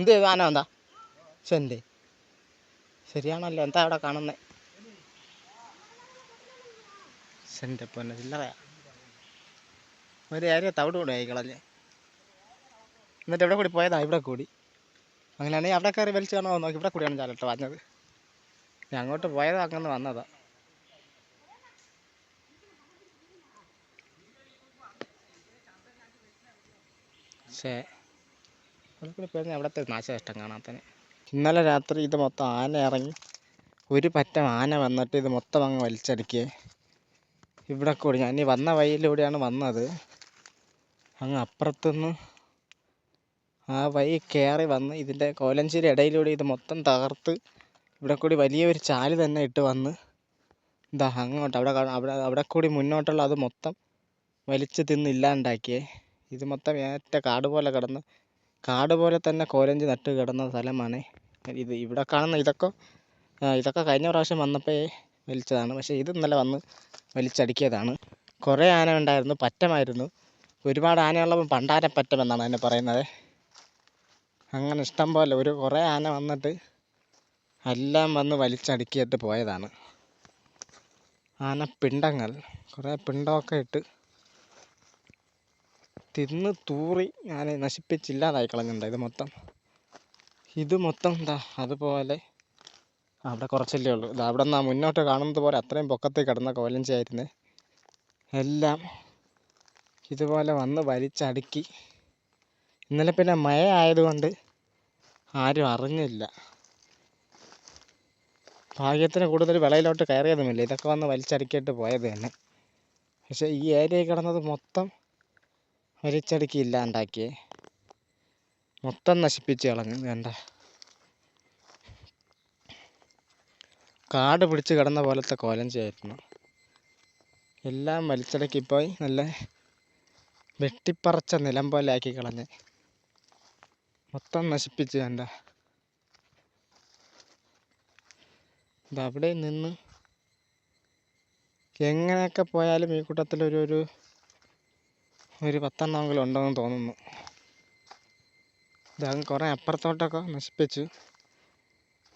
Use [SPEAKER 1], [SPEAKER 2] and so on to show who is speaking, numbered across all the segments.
[SPEAKER 1] എന്ത് ആന എന്താ ശരി ശരിയാണല്ലോ. എന്താ അവിടെ കാണുന്നത് ചെന്റെ പൊന്നെ ചില്ലറയാ? ഒരു ഏരിയ തവിട് കൂടെ ആയിക്കളല്ലേ എന്നിട്ട് എവിടെ കൂടി പോയതാ? ഇവിടെ കൂടി. അങ്ങനെയാണെങ്കിൽ അവിടെ കയറി വലിച്ചു കാണാൻ നോക്കി. ഇവിടെ കൂടിയാണ് ചാലട്ടോ വന്നത് ഞാൻ അങ്ങോട്ട് പോയതാ അങ്ങനെ വന്നതാ. പക്ഷേ അവിടെ കൂടി പോയി അവിടുത്തെ നാശനഷ്ടം കാണാത്തന്നെ ഇന്നലെ രാത്രി ഇത് മൊത്തം ആന ഇറങ്ങി ഒരു പറ്റം ആന വന്നിട്ട് ഇത് മൊത്തം അങ്ങ് വലിച്ചടിക്കേ. ഇവിടെ കൂടി ഞാൻ ഈ വന്ന വഴിയിലൂടെയാണ് വന്നത്. അങ്ങ് അപ്പുറത്തുനിന്ന് ആ വഴി കയറി വന്ന് ഇതിന്റെ കോലഞ്ചേരി ഇടയിലൂടെ ഇത് മൊത്തം തകർത്ത് ഇവിടെ കൂടി വലിയൊരു ചാൽ തന്നെ ഇട്ട് വന്ന് ഇതാ അങ്ങോട്ട് അവിടെ അവിടെ അവിടെ കൂടി മുന്നോട്ടുള്ള അത് മൊത്തം വലിച്ച് തിന്ന് ഇല്ലാണ്ടാക്കിയേ. ഇത് മൊത്തം ഏറ്റ കാട് പോലെ കിടന്ന് കാട് പോലെ തന്നെ കോലഞ്ചി നട്ട് കിടന്ന സ്ഥലമാണ്. ഇത് ഇവിടെ കാണുന്ന ഇതൊക്കെ ഇതൊക്കെ കഴിഞ്ഞ പ്രാവശ്യം വന്നപ്പോൾ വലിച്ചതാണ്. പക്ഷേ ഇത് ഇന്നലെ വന്ന് വലിച്ചടുക്കിയതാണ്. കുറേ ആന ഉണ്ടായിരുന്നു പറ്റമായിരുന്നു. ഒരുപാട് ആനയുള്ളപ്പോൾ പണ്ടാരപ്പറ്റം എന്നാണ് അതിനെ പറയുന്നത്. അങ്ങനെ ഇഷ്ടം പോലെ ഒരു കുറേ ആന വന്നിട്ട് എല്ലാം വന്ന് വലിച്ചടുക്കിയിട്ട് പോയതാണ്. ആന പിണ്ടങ്ങൾ കുറേ പിണ്ടമൊക്കെ ഇട്ട് തിന്ന് തൂറി ഞാൻ നശിപ്പിച്ചില്ലാതായി കളഞ്ഞിട്ടുണ്ട് ഇത് മൊത്തം. ഇത് മൊത്തം എന്താ അതുപോലെ അവിടെ കുറച്ചല്ലേ ഉള്ളൂ. ഇത് അവിടെ നിന്നാ മുന്നോട്ട് കാണുന്നത് പോലെ അത്രയും പൊക്കത്തിൽ കിടന്ന കോലഞ്ചായിരുന്നു എല്ലാം ഇതുപോലെ വന്ന് വലിച്ചടുക്കി. ഇന്നലെ പിന്നെ മഴയായതുകൊണ്ട് ആരും അറിഞ്ഞില്ല. ഭാഗ്യത്തിന് കൂടുതൽ വിളയിലോട്ട് കയറിയതുമില്ല. ഇതൊക്കെ വന്ന് വലിച്ചടുക്കിയിട്ട് പോയത് തന്നെ. പക്ഷേ ഈ ഏരിയയിൽ കിടന്നത് മൊത്തം വലിച്ചടുക്കി ഇല്ലാണ്ടാക്കിയേ മൊത്തം നശിപ്പിച്ച് കളഞ്ഞു വേണ്ട. കാട് പിടിച്ച് കിടന്ന പോലത്തെ കോലഞ്ചിയായിരുന്നു. എല്ലാം വലിച്ചടക്കി പോയി നല്ല വെട്ടിപ്പറച്ച നിലം പോലെ ആക്കി കളഞ്ഞ്. മൊത്തം നശിപ്പിച്ച് വേണ്ട. അവിടെ നിന്ന് എങ്ങനെയൊക്കെ പോയാലും ഈ കൂട്ടത്തിൽ ഒരു ഒരു പത്തെണ്ണമെങ്കിലും ഉണ്ടെന്ന് തോന്നുന്നു. ഇതങ്ങ് കുറേ അപ്പുറത്തോട്ടൊക്കെ നശിപ്പിച്ചു.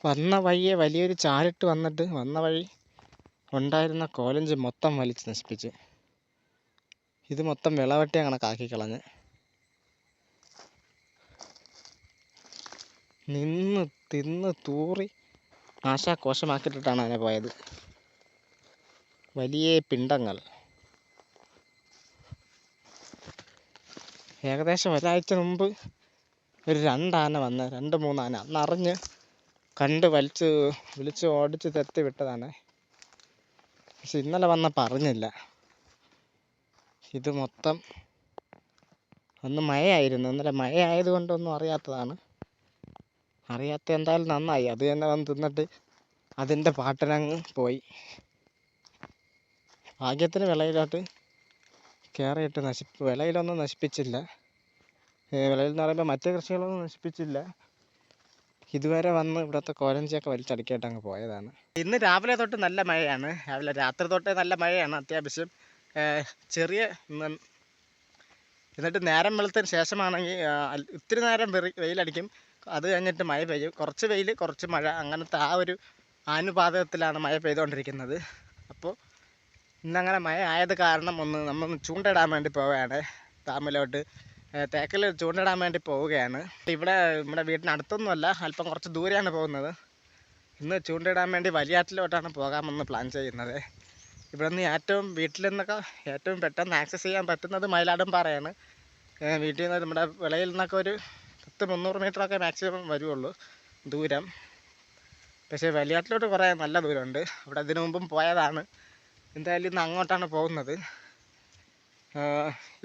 [SPEAKER 1] വന്ന വഴിയെ വലിയൊരു ചാലിട്ട് വന്നിട്ട് വന്ന വഴി ഉണ്ടായിരുന്ന കോലഞ്ച് മൊത്തം വലിച്ച് നശിപ്പിച്ച്. ഇത് മൊത്തം വിളവെട്ടിയ കണക്കാക്കി കളഞ്ഞ്. നിന്ന് തിന്ന് തൂറി നാശാകോശമാക്കിയിട്ടിട്ടാണ് അതിനെ പോയത്. വലിയ പിണ്ടങ്ങൾ. ഏകദേശം ഒരാഴ്ച മുമ്പ് ഒരു രണ്ടാന വന്ന് രണ്ട് മൂന്നാന അന്ന് അറിഞ്ഞ് കണ്ട് വലിച്ച് വിളിച്ച് ഓടിച്ച് തെത്തി വിട്ടതാണ്. പക്ഷെ ഇന്നലെ വന്നപ്പോൾ അറിഞ്ഞില്ല ഇത് മൊത്തം ഒന്ന് മഴയായിരുന്നു. ഇന്നലെ മഴയായത് കൊണ്ടൊന്നും അറിയാത്തതാണ്. അറിയാത്ത എന്തായാലും നന്നായി. അത് തന്നെ വന്ന് തിന്നിട്ട് അതിന്റെ പാട്ടിനങ്ങ് പോയി. ഭാഗ്യത്തിന് വിളയിലോട്ട് കയറിയിട്ട് നശിപ്പ് വിളയിലൊന്നും നശിപ്പിച്ചില്ല. വിളയിൽ എന്ന് പറയുമ്പോൾ മറ്റു കൃഷികളൊന്നും നശിപ്പിച്ചില്ല. ഇതുവരെ വന്ന് ഇവിടുത്തെ കോലഞ്ചിയൊക്കെ വലിച്ചടുക്കിയിട്ട് അങ്ങ് പോയതാണ്. ഇന്ന് രാവിലെ തൊട്ട് നല്ല മഴയാണ്. രാവിലെ രാത്രി തൊട്ടേ നല്ല മഴയാണ് അത്യാവശ്യം. ചെറിയ എന്നിട്ട് നേരം വെളുത്തതിന് ശേഷമാണെങ്കിൽ ഇത്തിരി നേരം വെയിലടിക്കും. അത് കഴിഞ്ഞിട്ട് മഴ പെയ്യും. കുറച്ച് വെയിൽ കുറച്ച് മഴ. അങ്ങനത്തെ ആ ഒരു അനുപാതത്തിലാണ് മഴ പെയ്തുകൊണ്ടിരിക്കുന്നത് അപ്പോൾ ഇന്നങ്ങനെ മഴ ആയത് കാരണം ഒന്ന് നമ്മൾ ചൂണ്ടയിടാൻ വേണ്ടി പോവുകയാണ്. ഡാമിലോട്ട് തേക്കൽ ചൂണ്ടയിടാൻ വേണ്ടി പോവുകയാണ്. ഇവിടെ നമ്മുടെ വീടിനടുത്തൊന്നുമല്ല അല്പം കുറച്ച് ദൂരെയാണ് പോകുന്നത്. ഇന്ന് ചൂണ്ടയിടാൻ വേണ്ടി വലിയാറ്റിലോട്ടാണ് പോകാമെന്ന് പ്ലാൻ ചെയ്യുന്നത്. ഇവിടെ നിന്ന് ഏറ്റവും വീട്ടിൽ നിന്നൊക്കെ ഏറ്റവും പെട്ടെന്ന് ആക്സസ് ചെയ്യാൻ പറ്റുന്നത് മയിലാടും പാറയാണ് വീട്ടിൽ നിന്ന് നമ്മുടെ വിളയിൽ നിന്നൊക്കെ ഒരു പത്ത് മുന്നൂറ് മീറ്ററൊക്കെ മാക്സിമം വരുള്ളൂ ദൂരം. പക്ഷേ വലിയാറ്റിലോട്ട് കുറേ നല്ല ദൂരമുണ്ട്. അവിടെ ഇതിനു മുമ്പും പോയതാണ്. എന്തായാലും ഇന്ന് അങ്ങോട്ടാണ് പോകുന്നത്.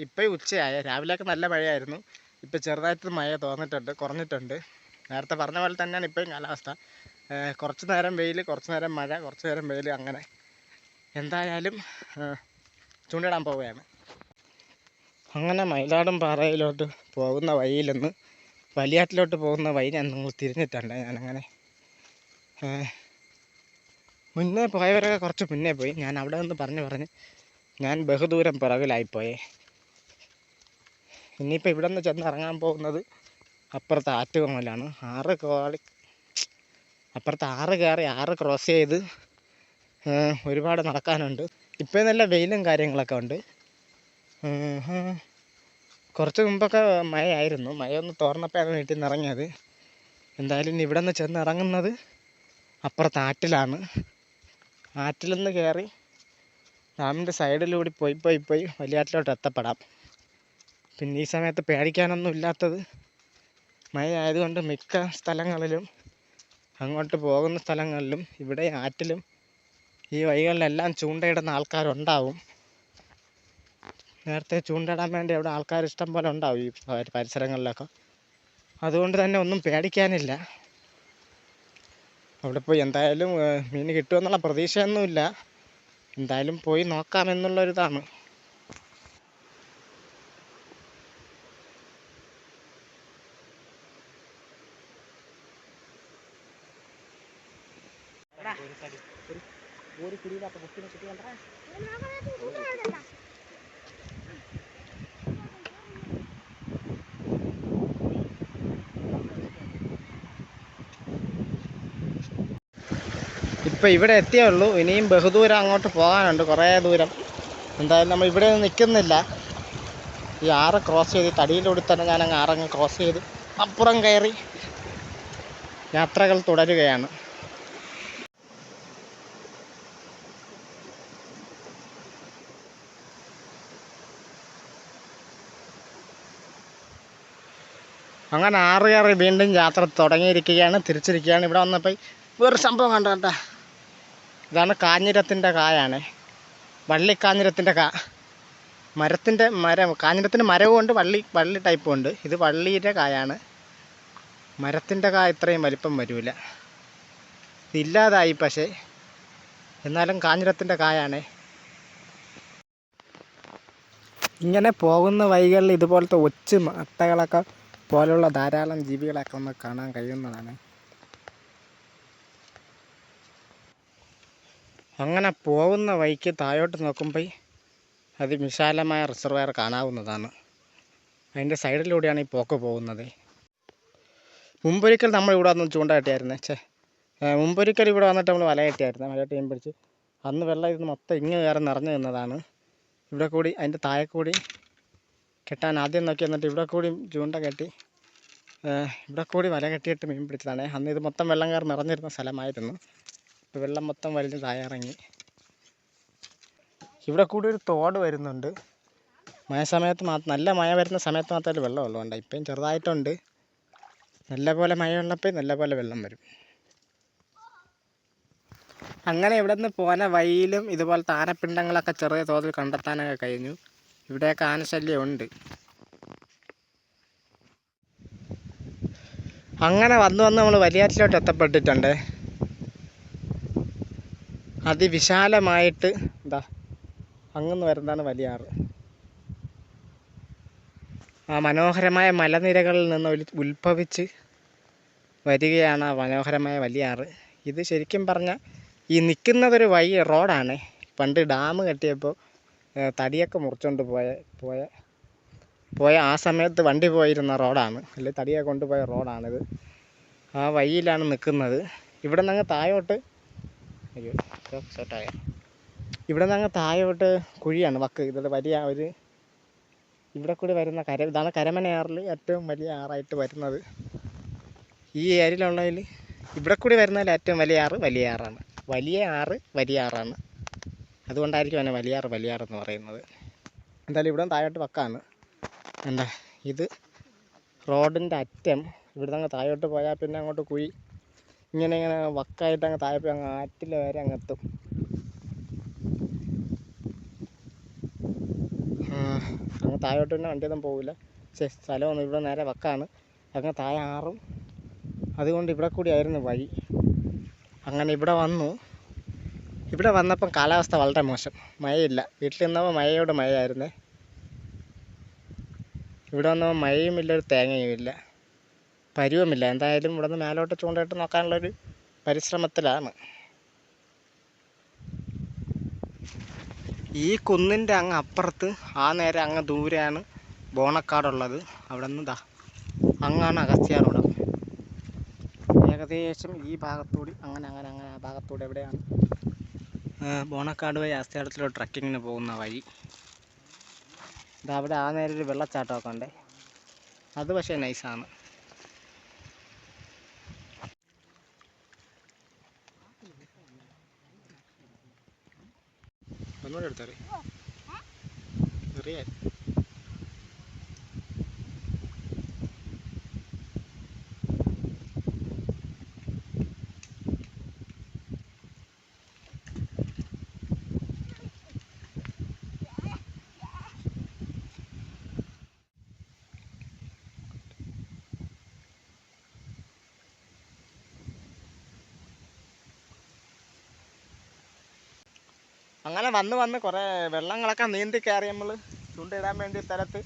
[SPEAKER 1] ഇപ്പം ഉച്ചയായ. രാവിലെയൊക്കെ നല്ല മഴയായിരുന്നു. ഇപ്പം ചെറുതായിട്ട് മഴ തോന്നിട്ടുണ്ട് കുറഞ്ഞിട്ടുണ്ട്. നേരത്തെ പറഞ്ഞ പോലെ തന്നെയാണ് ഇപ്പോഴും കാലാവസ്ഥ. കുറച്ച് നേരം വെയിൽ കുറച്ച് നേരം മഴ കുറച്ച് നേരം വെയിൽ അങ്ങനെ. എന്തായാലും ചൂണ്ടിടാൻ പോവുകയാണ്. അങ്ങനെ മയിലാടും പാറയിലോട്ട് പോകുന്ന വഴിയിൽ നിന്ന് വലിയാറ്റിലോട്ട് പോകുന്ന വഴി ഞാൻ നിങ്ങൾ തിരിഞ്ഞിട്ടുണ്ട് ഞാനങ്ങനെ. മുന്നേ പോയവരൊക്കെ കുറച്ച് മുന്നേ പോയി. ഞാൻ അവിടെ നിന്ന് പറഞ്ഞു പറഞ്ഞ് ഞാൻ ബഹുദൂരം പിറകിലായിപ്പോയേ. ഇനിയിപ്പോൾ ഇവിടെ നിന്ന് ചെന്ന് ഇറങ്ങാൻ പോകുന്നത് അപ്പുറത്ത് ആറ്റുകോമലാണ്. ആറ് കോളി അപ്പുറത്ത് ആറ് കയറി ആറ് ക്രോസ് ചെയ്ത് ഒരുപാട് നടക്കാനുണ്ട്. ഇപ്പം നല്ല വെയിലും കാര്യങ്ങളൊക്കെ ഉണ്ട്. കുറച്ച് മുമ്പൊക്കെ മഴയായിരുന്നു. മഴ ഒന്ന് തോർന്നപ്പോഴാണ് വീട്ടിൽ നിന്ന് ഇറങ്ങിയത്. എന്തായാലും ഇനി ഇവിടെ നിന്ന് ചെന്ന് ഇറങ്ങുന്നത് അപ്പുറത്ത് ആറ്റിലാണ്. ആറ്റിൽ നിന്ന് കയറി ഡാമിന്റെ സൈഡിലൂടെ പോയി പോയി പോയി വലിയാറ്റിലോട്ട് എത്തപ്പെടാം. പിന്നെ ഈ സമയത്ത് പേടിക്കാനൊന്നും ഇല്ലാത്തത് മഴ ആയതുകൊണ്ട് മിക്ക സ്ഥലങ്ങളിലും അങ്ങോട്ട് പോകുന്ന സ്ഥലങ്ങളിലും ഇവിടെ ആറ്റിലും ഈ വഴികളിലെല്ലാം ചൂണ്ടയിടുന്ന ആൾക്കാരുണ്ടാവും. നേരത്തെ ചൂണ്ടയിടാൻ വേണ്ടി അവിടെ ആൾക്കാർ ഇഷ്ടം പോലെ ഉണ്ടാവും ഈ പരിസരങ്ങളിലൊക്കെ. അതുകൊണ്ട് തന്നെ ഒന്നും പേടിക്കാനില്ല. അവിടെ പോയി എന്തായാലും മീൻ കിട്ടുമെന്നുള്ള പ്രതീക്ഷയൊന്നുമില്ല. എന്തായാലും പോയി നോക്കാമെന്നുള്ളൊരിതാണ്. ഇപ്പം ഇവിടെ എത്തിയേ ഉള്ളൂ. ഇനിയും ബഹുദൂരം അങ്ങോട്ട് പോകാനുണ്ട്. കുറേ ദൂരം. എന്തായാലും നമ്മൾ ഇവിടെ നിൽക്കുന്നില്ല. ഈ ആറ് ക്രോസ് ചെയ്ത് തടിയിലൂടെ തന്നെ ഞാൻ അങ്ങ് ആറങ്ങ് ക്രോസ് ചെയ്ത് അപ്പുറം കയറി യാത്രകൾ തുടരുകയാണ്. അങ്ങനെ ആറ് കയറി വീണ്ടും യാത്ര തുടങ്ങിയിരിക്കുകയാണ് തിരിച്ചിരിക്കുകയാണ്. ഇവിടെ വന്നപ്പോൾ വേറൊരു സംഭവം കണ്ടോ ഇതാണ് കാഞ്ഞിരത്തിന്റെ കായാണ്. വള്ളിക്കാഞ്ഞിരത്തിന്റെ കാ. മരത്തിന്റെ മരം കാഞ്ഞിരത്തിന്റെ മരവും ഉണ്ട് വള്ളി വള്ളി ടൈപ്പും ഉണ്ട് ഇത് വള്ളിയുടെ കായാണ്. മരത്തിന്റെ കായ ഇത്രയും വലിപ്പം വരില്ല ഇതില്ലാതായി പക്ഷേ. എന്നാലും കാഞ്ഞിരത്തിന്റെ കായാണേ. ഇങ്ങനെ പോകുന്ന വഴികളിൽ ഇതുപോലത്തെ ഒച്ച് മട്ടകളൊക്കെ പോലുള്ള ധാരാളം ജീവികളൊക്കെ ഒന്ന് കാണാൻ കഴിയുന്നതാണ്. അങ്ങനെ പോകുന്ന വഴിക്ക് താഴോട്ട് നോക്കുമ്പോൾ അതിവിശാലമായ റിസർവയർ കാണാവുന്നതാണ്. അതിന്റെ സൈഡിലൂടെയാണ് ഈ പോക്ക് പോകുന്നത്. മുമ്പൊരിക്കൽ നമ്മൾ ഇവിടെ വന്ന് ചൂണ്ട ഛേ മുമ്പൊരിക്കൽ ഇവിടെ വന്നിട്ട് നമ്മൾ വല കെട്ടിയായിരുന്നു വല കെട്ടിയും പിടിച്ച് അന്ന് വെള്ളം ഇത് മൊത്തം ഇങ്ങ് കയറി നിറഞ്ഞു നിന്നതാണ്. ഇവിടെ കൂടി അതിന്റെ താഴെ കൂടി കെട്ടാൻ ആദ്യം നോക്കി എന്നിട്ട് ഇവിടെ കൂടി ചൂണ്ട കെട്ടി ഇവിടെ കൂടി വല കെട്ടിയിട്ട് മീൻ പിടിച്ചതാണ്. അന്ന് ഇത് മൊത്തം വെള്ളം കയറി നിറഞ്ഞിരുന്ന സ്ഥലമായിരുന്നു. ഇപ്പോൾ വെള്ളം മൊത്തം വലിഞ്ഞ് താഴെ ഇറങ്ങി ഇവിടെ കൂടി ഒരു തോട് വരുന്നുണ്ട്. മഴ സമയത്ത് മാത്രം നല്ല മഴ വരുന്ന സമയത്ത് മാത്രമേ വെള്ളം ഉണ്ട് ഇപ്പം ചെറുതായിട്ടുണ്ട്. നല്ല പോലെ മഴയുള്ളപ്പോൾ നല്ല പോലെ വെള്ളം വരും. അങ്ങനെ ഇവിടെ നിന്ന് പോന വഴിയിലും ഇതുപോലെ താരപ്പിണ്ടങ്ങളൊക്കെ ചെറിയ തോതിൽ കണ്ടെത്താനൊക്കെ കഴിഞ്ഞു. ഇവിടെയൊക്കെ ആനശല്യം ഉണ്ട് അങ്ങനെ വന്ന് വന്ന് നമ്മൾ വലിയാറ്റിലോട്ട് എത്തപ്പെട്ടിട്ടുണ്ട്. അതിവിശാലമായിട്ട് എന്താ അങ്ങന്ന് വരുന്നതാണ് വലിയ ആറ് ആ മനോഹരമായ മലനിരകളിൽ നിന്ന് ഉത്ഭവിച്ച് വരികയാണ് ആ മനോഹരമായ വലിയ ആറ് ഇത് ശരിക്കും പറഞ്ഞാൽ ഈ നിൽക്കുന്നതൊരു വഴി റോഡാണ്. പണ്ട് ഡാം കെട്ടിയപ്പോൾ തടിയൊക്കെ മുറിച്ചുകൊണ്ട് പോയ പോയ പോയ ആ സമയത്ത് വണ്ടി പോയിരുന്ന റോഡാണ്. അല്ലെങ്കിൽ തടിയൊക്കെ കൊണ്ടുപോയ റോഡാണിത്. ആ വഴിയിലാണ് നിൽക്കുന്നത് ഇവിടെ നിന്ന് അങ്ങ് താഴോട്ട് അയ്യോ ഷോട്ടായ ഇവിടെ നിന്ന് അങ്ങ് താഴോട്ട് കുഴിയാണ് വക്ക്. ഇതിൽ വലിയ ഒരു ഇവിടെ കൂടി വരുന്ന കര ഇതാണ് കരമനയാറിൽ ഏറ്റവും വലിയ ആറായിട്ട് വരുന്നത്. ഈ ഏരിയയിലുള്ളതിൽ ഇവിടെ കൂടി വരുന്നതിൽ ഏറ്റവും വലിയ ആറ് വലിയ ആറാണ്. വലിയ ആറ് വലിയ ആറാണ്. അതുകൊണ്ടായിരിക്കും അതിനെ വലിയ ആറ് എന്ന് പറയുന്നത്. എന്തായാലും ഇവിടെ താഴോട്ട് വക്കാണ്. എന്താ ഇത് റോഡിന്റെ അറ്റം ഇവിടെ അങ്ങ് താഴോട്ട് പോയാൽ പിന്നെ അങ്ങോട്ട് കുഴി ഇങ്ങനെ ഇങ്ങനെ വക്കായിട്ട് അങ്ങ് താഴെ പോയി അങ്ങ് ആറ്റിൽ വരെ അങ്ങ് എത്തും. അങ്ങ് താഴോട്ട് പിന്നെ വണ്ടിയൊന്നും പോകില്ല സ്ഥലമൊന്നും ഇവിടെ നേരെ വക്കാണ്. അങ്ങ് താഴെ ആറും. അതുകൊണ്ട് ഇവിടെ കൂടി ആയിരുന്നു വഴി. അങ്ങനെ ഇവിടെ വന്നു. ഇവിടെ വന്നപ്പം കാലാവസ്ഥ വളരെ മോശം. മഴയില്ല. വീട്ടിൽ നിന്നപ്പോൾ മഴയോട് മഴയായിരുന്നേ. ഇവിടെ വന്നപ്പോൾ മഴയുമില്ല ഒരു തേങ്ങയുമില്ല പരുവമില്ല. എന്തായാലും ഇവിടെ നിന്ന് മേലോട്ട് ചൂണ്ടയിട്ട് നോക്കാനുള്ളൊരു പരിശ്രമത്തിലാണ്. ഈ കുന്നിന്റെ അങ്ങ് അപ്പുറത്ത് ആ നേരെ അങ്ങ് ദൂരെയാണ് ബോണക്കാടുള്ളത്. അവിടെ നിന്ന് ദാ അങ്ങാണ് അഗസ്ത്യാർകുടം ഏകദേശം ഈ ഭാഗത്തൂടി അങ്ങനെ അങ്ങനെ അങ്ങനെ ആ ഭാഗത്തൂടെ എവിടെയാണ് ബോണക്കാട് വഴി അഗസ്ത്യാർകുടത്തിലോട്ട് ട്രക്കിങ്ങിന് പോകുന്ന വഴി. ഇതവിടെ ആ നേരം ഒരു വെള്ളച്ചാട്ടമൊക്കെ ഉണ്ട്. അത് പക്ഷേ നൈസാണ് Dar dari. Dari. അങ്ങനെ വന്ന് വന്ന് കുറേ വെള്ളങ്ങളൊക്കെ നീന്തി കയറി നമ്മൾ ചൂണ്ടയിടാൻ വേണ്ടി സ്ഥലത്ത്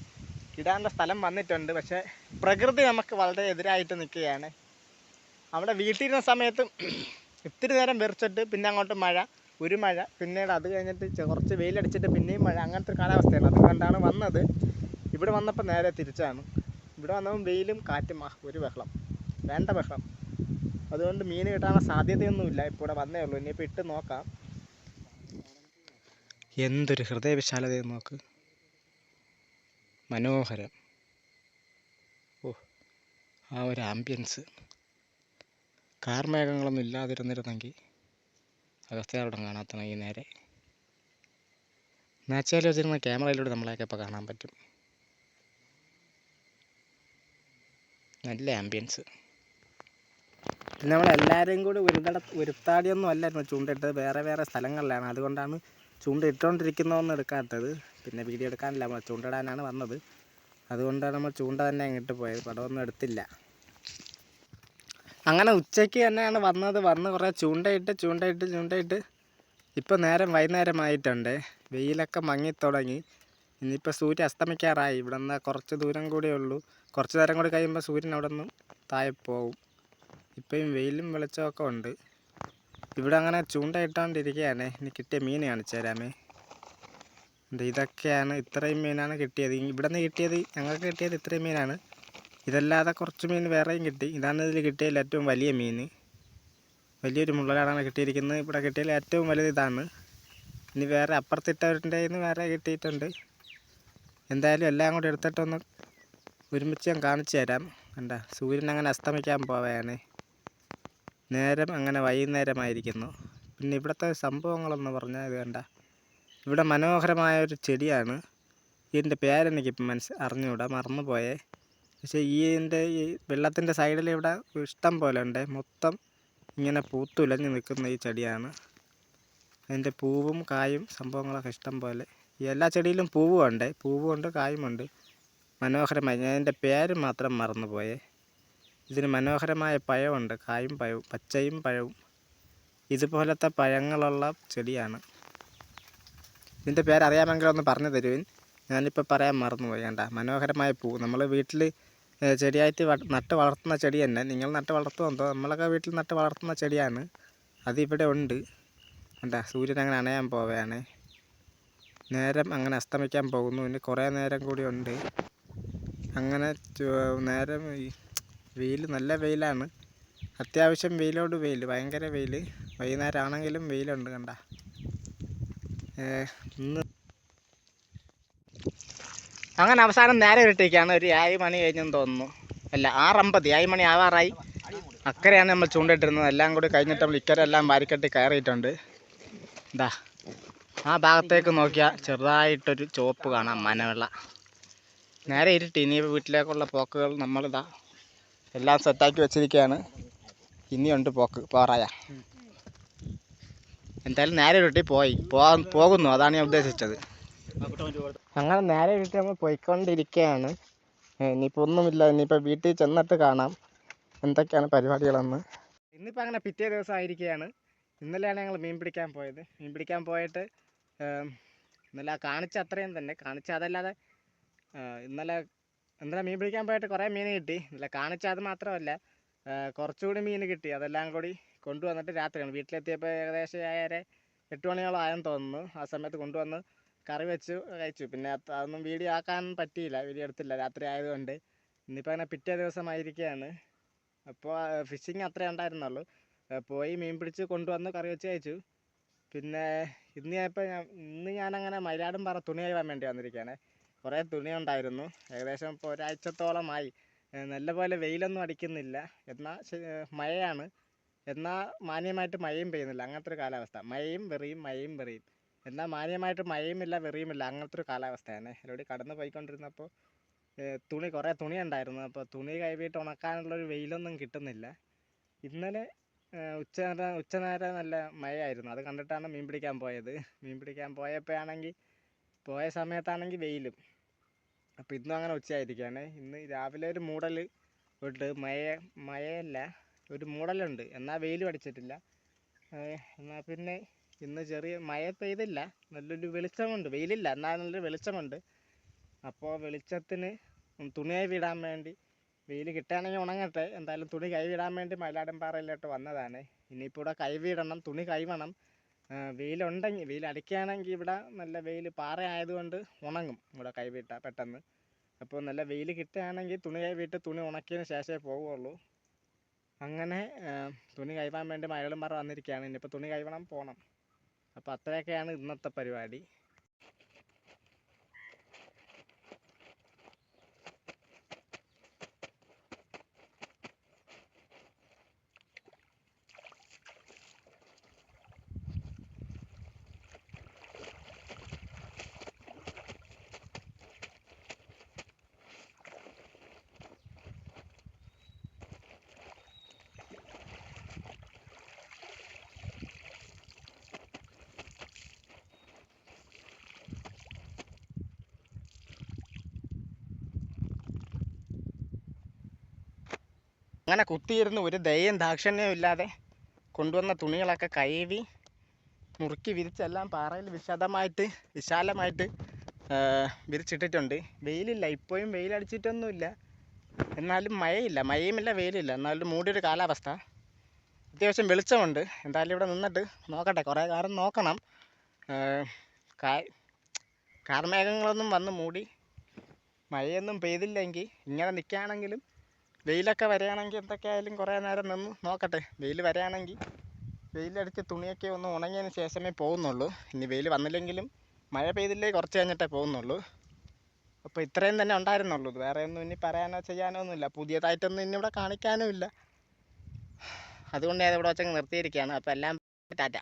[SPEAKER 1] ഇടാനുള്ള സ്ഥലം വന്നിട്ടുണ്ട്. പക്ഷേ പ്രകൃതി നമുക്ക് വളരെ എതിരായിട്ട് നിൽക്കുകയാണ്. അവിടെ വീട്ടിലിരുന്ന സമയത്ത് ഇത്തിരി നേരം വെറിച്ചിട്ട് പിന്നെ അങ്ങോട്ട് മഴ ഒരു മഴ പിന്നീട് അത് കഴിഞ്ഞിട്ട് കുറച്ച് വെയിലടിച്ചിട്ട് പിന്നെയും മഴ. അങ്ങനത്തെ ഒരു കാലാവസ്ഥയാണ്. അതുകൊണ്ടാണ് വന്നത്. ഇവിടെ വന്നപ്പോൾ നേരെ തിരിച്ചാണ്. ഇവിടെ വന്നപ്പോൾ വെയിലും കാറ്റും ഒരു ബഹളം. വേണ്ട ബഹളം. അതുകൊണ്ട് മീൻ കിട്ടാനുള്ള സാധ്യതയൊന്നുമില്ല. ഇപ്പോൾ ഇവിടെ വന്നേ ഉള്ളൂ. ഇനിയിപ്പോൾ ഇട്ട് നോക്കാം. എന്തൊരു ഹൃദയവിശാലതയെന്ന് നോക്ക്. മനോഹരം. ഓ ആ ഒരു ആംബിയൻസ് കാർമേഘങ്ങളൊന്നും ഇല്ലാതിരുന്നിരുന്നെങ്കിൽ കാണാത്ത ഈ നേരെ നാച്ചാലി വെച്ചിരുന്ന ക്യാമറയിലൂടെ നമ്മളെയൊക്കെ ഇപ്പോൾ കാണാൻ പറ്റും. നല്ല ആംബിയൻസ് നമ്മളെല്ലാവരെയും കൂടി ഒരുതട ഒരുത്താടിയൊന്നും അല്ലായിരുന്നു ചൂണ്ടയിട്ടത്. വേറെ വേറെ സ്ഥലങ്ങളിലാണ്. അതുകൊണ്ടാണ് ചൂണ്ട ഇട്ടുകൊണ്ടിരിക്കുന്നതൊന്നും എടുക്കാത്തത്. പിന്നെ വീഡിയോ എടുക്കാനില്ല. നമ്മൾ ചൂണ്ടയിടാനാണ് വന്നത്. അതുകൊണ്ടാണ് നമ്മൾ ചൂണ്ട തന്നെ അങ്ങോട്ട് പോയത്. പടമൊന്നും എടുത്തില്ല. അങ്ങനെ ഉച്ചയ്ക്ക് തന്നെയാണ് വന്നത്. വന്ന് കുറേ ചൂണ്ടയിട്ട് ചൂണ്ടയിട്ട് ചൂണ്ടയിട്ട് ഇപ്പോൾ നേരം വൈകുന്നേരമായിട്ടുണ്ട്. വെയിലൊക്കെ മങ്ങിത്തുടങ്ങി. ഇനിയിപ്പോൾ സൂര്യൻ അസ്തമിക്കാറായി. ഇവിടെ നിന്ന് കുറച്ച് ദൂരം കൂടിയേ ഉള്ളൂ. കുറച്ച് നേരം കൂടി കഴിയുമ്പോൾ സൂര്യൻ അവിടെ നിന്ന് താഴെ പോവും. ഇപ്പോഴും വെയിലും വെളിച്ചമൊക്കെ ഉണ്ട്. ഇവിടെ അങ്ങനെ ചൂണ്ടയിട്ടോണ്ടിരിക്കുകയാണ് ഇനി കിട്ടിയ മീൻ കാണിച്ചു തരാമേ. ഇതൊക്കെയാണ് ഇത്രയും മീനാണ് കിട്ടിയത്. ഇവിടെ നിന്ന് കിട്ടിയത് ഞങ്ങൾക്ക് കിട്ടിയത് ഇത്രയും മീനാണ്. ഇതല്ലാതെ കുറച്ച് മീൻ വേറെയും കിട്ടി. ഇതാണ് ഇതിൽ കിട്ടിയതിൽ ഏറ്റവും വലിയ മീൻ. വലിയൊരു മുള്ളലാണ് കിട്ടിയിരിക്കുന്നത്. ഇവിടെ കിട്ടിയതിൽ ഏറ്റവും വലുത് ഇതാണ്. ഇനി വേറെ അപ്പുറത്തിട്ടവരുടെ നിന്ന് വേറെ കിട്ടിയിട്ടുണ്ട്. എന്തായാലും എല്ലാം കൂടി എടുത്തിട്ടൊന്ന് ഒരുമിച്ച് ഞാൻ കാണിച്ചു തരാം. കണ്ട സൂര്യൻ അങ്ങനെ അസ്തമിക്കാൻ പോവുകയാണ് നേരം അങ്ങനെ വൈകുന്നേരമായിരിക്കുന്നു. പിന്നെ ഇവിടുത്തെ സംഭവങ്ങളെന്ന് പറഞ്ഞാൽ ഇത് കണ്ട. ഇവിടെ മനോഹരമായ ഒരു ചെടിയാണ്. ഇതിന്റെ പേരെനിക്കിപ്പം മനസ്സ് അറിഞ്ഞുകൂടാ മറന്നുപോയേ. പക്ഷേ ഈ ഇതിന്റെ ഈ വെള്ളത്തിന്റെ സൈഡിൽ ഇവിടെ ഇഷ്ടം പോലെ ഉണ്ട്. മൊത്തം ഇങ്ങനെ പൂത്തുലഞ്ഞ് നിൽക്കുന്ന ഈ ചെടിയാണ്. അതിന്റെ പൂവും കായും സംഭവങ്ങളൊക്കെ ഇഷ്ടം പോലെ. ഈ എല്ലാ ചെടിയിലും പൂവും ഉണ്ട് പൂവും ഉണ്ട് കായുമുണ്ട്. മനോഹരമായി. ഞാൻ അതിന്റെ പേര് മാത്രം മറന്നുപോയേ. ഇതിന് മനോഹരമായ പഴമുണ്ട്. കായും പഴവും പച്ചയും പഴവും. ഇതുപോലത്തെ പഴങ്ങളുള്ള ചെടിയാണ്. ഇതിന്റെ പേര് അറിയാമെങ്കിൽ ഒന്ന് പറഞ്ഞു തരുവിൻ. ഞാനിപ്പോൾ പറയാൻ മറന്നുപോയി കണ്ട. മനോഹരമായ പൂ. നമ്മൾ വീട്ടിൽ ചെടിയായിട്ട് നട്ട് വളർത്തുന്ന ചെടി തന്നെ. നിങ്ങൾ നട്ട് വളർത്തുമെന്നോ നമ്മളൊക്കെ വീട്ടിൽ നട്ട് വളർത്തുന്ന ചെടിയാണ്. അതിവിടെ ഉണ്ട്. കണ്ട സൂര്യൻ അങ്ങനെ അണയാൻ പോവുകയാണ്. നേരം അങ്ങനെ അസ്തമിക്കാൻ പോകുന്നു. ഇനി കുറേ നേരം കൂടി ഉണ്ട്. അങ്ങനെ നേരം വെയിൽ നല്ല വെയിലാണ്. അത്യാവശ്യം വെയിലോട് വെയിൽ ഭയങ്കര വെയിൽ. വൈകുന്നേരം ആണെങ്കിലും വെയിലുണ്ട് കണ്ട. ഇന്ന് അങ്ങനെ അവസാനം നേരെ ഇട്ടേക്കാണ് ഒരു ഏഴ് മണി കഴിഞ്ഞെന്ന് തോന്നുന്നു. അല്ല ആറമ്പത് ഏഴ് മണി ആവാറായി. അക്കരെയാണ് നമ്മൾ ചൂണ്ടിട്ടിരുന്നത്. എല്ലാം കൂടി കഴിഞ്ഞിട്ട് നമ്മൾ ഇക്കരെ എല്ലാം വാരിക്കെട്ടി കയറിയിട്ടുണ്ട്. ഇതാ ആ ഭാഗത്തേക്ക് നോക്കിയാൽ ചെറുതായിട്ടൊരു ചുവപ്പ് കാണാം മനവെള്ള നേരെ ഇരുട്ടി. ഇനി വീട്ടിലേക്കുള്ള പോക്കുകൾ നമ്മളിതാ എല്ലാം സെറ്റാക്കി വെച്ചിരിക്കുകയാണ് ഇനിയുണ്ട് പോക്ക് പോറായ. എന്തായാലും നേരെ ഇരുട്ടി പോയി. പോകുന്നു അതാണ് ഞാൻ ഉദ്ദേശിച്ചത്. അങ്ങനെ നേരെ ഇരുട്ടി നമ്മൾ പോയിക്കൊണ്ടിരിക്കുകയാണ് ഇനിയിപ്പോൾ ഒന്നുമില്ല ഇനിയിപ്പോൾ വീട്ടിൽ ചെന്നിട്ട് കാണാം എന്തൊക്കെയാണ് പരിപാടികളെന്ന്. ഇന്നിപ്പോൾ അങ്ങനെ പിറ്റേ ദിവസം ആയിരിക്കുകയാണ് ഇന്നലെയാണ് ഞങ്ങൾ മീൻ പിടിക്കാൻ പോയത്. മീൻ പിടിക്കാൻ പോയിട്ട് ഇന്നലെ കാണിച്ച അത്രയും തന്നെ. കാണിച്ച അതല്ലാതെ ഇന്നലെ ഇന്നലെ മീൻ പിടിക്കാൻ പോയിട്ട് കുറേ മീൻ കിട്ടി. അല്ല കാണിച്ച അത് മാത്രമല്ല കുറച്ചുകൂടി മീൻ കിട്ടി. അതെല്ലാം കൂടി കൊണ്ടുവന്നിട്ട് രാത്രിയാണ്. വീട്ടിലെത്തിയപ്പോൾ ഏകദേശം ഏഴര എട്ട് മണിയോളം ആയെന്ന് തോന്നുന്നു. ആ സമയത്ത് കൊണ്ടുവന്ന് കറി വെച്ചു കഴിച്ചു. പിന്നെ അതൊന്നും വീഡിയോ ആക്കാൻ പറ്റിയില്ല. വീഡിയോ എടുത്തില്ല. രാത്രി ആയതുകൊണ്ട്. ഇന്നിപ്പോൾ അങ്ങനെ പിറ്റേ ദിവസമായിരിക്കുകയാണ്. അപ്പോൾ ഫിഷിങ് അത്രേ ഉണ്ടായിരുന്നുള്ളൂ. പോയി മീൻ പിടിച്ച് കൊണ്ടുവന്ന് കറി വെച്ച് കഴിച്ചു. പിന്നെ ഇന്ന് ഞാൻ ഇപ്പം ഇന്ന് ഞാനങ്ങനെ മയിലാടും പറ തുണി കഴിവാൻ വേണ്ടി വന്നിരിക്കുകയാണ്. കുറേ തുണി ഉണ്ടായിരുന്നു ഏകദേശം ഇപ്പോൾ ഒരാഴ്ചത്തോളമായി. നല്ല നല്ലപോലെ വെയിലൊന്നും അടിക്കുന്നില്ല. എന്നാൽ മഴയാണ്. എന്നാൽ മാന്യമായിട്ട് മഴയും പെയ്യുന്നില്ല. അങ്ങനത്തെ ഒരു കാലാവസ്ഥ. മഴയും വെറിയും മഴയും വെറിയും. എന്നാൽ മാന്യമായിട്ട് മഴയും ഇല്ല വെറിയും ഇല്ല അങ്ങനത്തെ ഒരു കാലാവസ്ഥയാണ്. ഇവിടെ കടന്നു പോയിക്കൊണ്ടിരുന്നപ്പോൾ തുണി കുറേ തുണി ഉണ്ടായിരുന്നു അപ്പോൾ തുണി കഴുകിയിട്ട് ഉണക്കാനുള്ളൊരു വെയിലൊന്നും കിട്ടുന്നില്ല. ഇന്നലെ ഉച്ച ഉച്ചനേരം ഉച്ച നേരം നല്ല മഴയായിരുന്നു. അത് കണ്ടിട്ടാണ് മീൻ പിടിക്കാൻ പോയത്. മീൻ പിടിക്കാൻ പോയപ്പോഴാണെങ്കിൽ പോയ സമയത്താണെങ്കിൽ വെയിലും. അപ്പോൾ ഇന്നും അങ്ങനെ ഉച്ചയായിരിക്കുകയാണ്. ഇന്ന് രാവിലെ ഒരു മൂടൽ ഉണ്ട്. മഴ മഴയല്ല ഒരു മൂടലുണ്ട്. എന്നാൽ വെയിലും അടിച്ചിട്ടില്ല. എന്നാൽ പിന്നെ ഇന്ന് ചെറിയ മഴ പെയ്തില്ല. നല്ലൊരു വെളിച്ചമുണ്ട്. വെയിലില്ല. എന്നാൽ നല്ലൊരു വെളിച്ചമുണ്ട്. അപ്പോൾ വെളിച്ചത്തിന് തുണിയായി വിടാൻ വേണ്ടി വെയിൽ കിട്ടുകയാണെങ്കിൽ ഉണങ്ങട്ടെ. എന്തായാലും തുണി കൈവിടാൻ വേണ്ടി മയിലാടൻ പാറയിലോട്ട് വന്നതാണ്. ഇനിയിപ്പോൾ ഇവിടെ കൈവിടണം. തുണി കൈവണം. വെയിലുണ്ടെങ്കിൽ വെയിൽ അടിക്കുകയാണെങ്കിൽ ഇവിടെ നല്ല വെയിൽ പാറ ആയതുകൊണ്ട് ഉണങ്ങും. ഇവിടെ കൈവിട്ടാൽ പെട്ടെന്ന്. അപ്പോൾ നല്ല വെയിൽ കിട്ടുകയാണെങ്കിൽ തുണി കൈവിട്ട് തുണി ഉണക്കിയതിന് ശേഷമേ പോവുള്ളൂ അങ്ങനെ തുണി കഴുകാൻ വേണ്ടി മയിലും പറ വന്നിരിക്കുകയാണ്. ഇനിയിപ്പോൾ തുണി കൈവണം പോകണം അപ്പോൾ അത്രയൊക്കെയാണ് ഇന്നത്തെ പരിപാടി. അങ്ങനെ കുത്തിയിരുന്ന് ഒരു ദയയും ദാക്ഷിണ്യവും ഇല്ലാതെ കൊണ്ടുവന്ന തുണികളൊക്കെ കഴുകി മുറുക്കി വിരിച്ചെല്ലാം പാറയിൽ വിശദമായിട്ട് വിശാലമായിട്ട് വിരിച്ചിട്ടിട്ടുണ്ട്. വെയിലില്ല ഇപ്പോഴും വെയിലടിച്ചിട്ടൊന്നുമില്ല. എന്നാലും മഴയില്ല മഴയുമില്ല വെയിലില്ല. എന്നാലും മൂടിയൊരു കാലാവസ്ഥ. അത്യാവശ്യം വെളിച്ചമുണ്ട്. എന്തായാലും ഇവിടെ നിന്നിട്ട് നോക്കട്ടെ. കുറേ കാലം നോക്കണം. കാർമേഘങ്ങളൊന്നും വന്ന് മൂടി മഴയൊന്നും പെയ്തില്ലെങ്കിൽ ഇങ്ങനെ നിൽക്കുകയാണെങ്കിലും വെയിലൊക്കെ വരികയാണെങ്കിൽ എന്തൊക്കെയായാലും കുറേ നേരം നിന്ന് നോക്കട്ടെ. വെയിൽ വരികയാണെങ്കിൽ വെയിലടിച്ച് തുണിയൊക്കെ ഒന്ന് ഉണങ്ങിയതിന് ശേഷമേ പോകുന്നുള്ളൂ. ഇനി വെയിൽ വന്നില്ലെങ്കിലും മഴ പെയ്തില്ലേ കുറച്ച് കഴിഞ്ഞിട്ടേ പോകുന്നുള്ളൂ. അപ്പോൾ ഇത്രയും തന്നെ ഉണ്ടായിരുന്നുള്ളൂ. വേറെ ഒന്നും ഇനി പറയാനോ ചെയ്യാനോ ഒന്നുമില്ല. പുതിയതായിട്ടൊന്നും ഇനി ഇവിടെ കാണിക്കാനും ഇല്ല. അതുകൊണ്ട് ഞാൻ ഇവിടെ വെച്ചങ്ങ് നിർത്തിയിരിക്കുകയാണ്. അപ്പോൾ എല്ലാം ടാറ്റ.